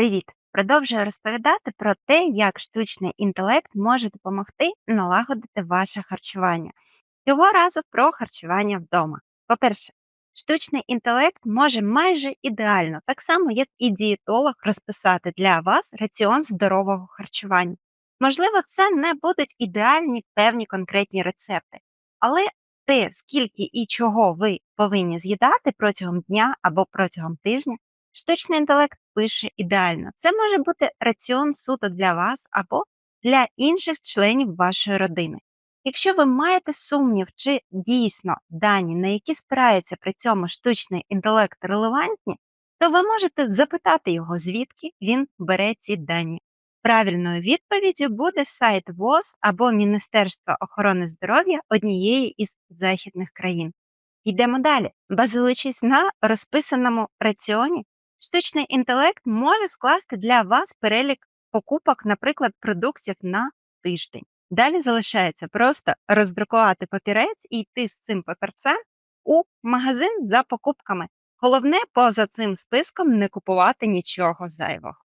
Привіт! Продовжую розповідати про те, як штучний інтелект може допомогти налагодити ваше харчування. Цього разу про харчування вдома. По-перше, штучний інтелект може майже ідеально, так само як і дієтолог, розписати для вас раціон здорового харчування. Можливо, це не будуть ідеальні певні конкретні рецепти, але те, скільки і чого ви повинні з'їдати протягом дня або протягом тижня, Штучний інтелект пише ідеально. Це може бути раціон суто для вас або для інших членів вашої родини. Якщо ви маєте сумнів, чи дійсно дані, на які спирається при цьому штучний інтелект, релевантні, то ви можете запитати його, звідки він бере ці дані. Правильною відповіддю буде сайт ВОЗ або Міністерства охорони здоров'я однієї із західних країн. Йдемо далі. Базуючись на розписаному раціоні, Штучний інтелект може скласти для вас перелік покупок, наприклад, продуктів на тиждень. Далі залишається просто роздрукувати папірець і йти з цим папірцем у магазин за покупками. Головне, поза цим списком не купувати нічого зайвого.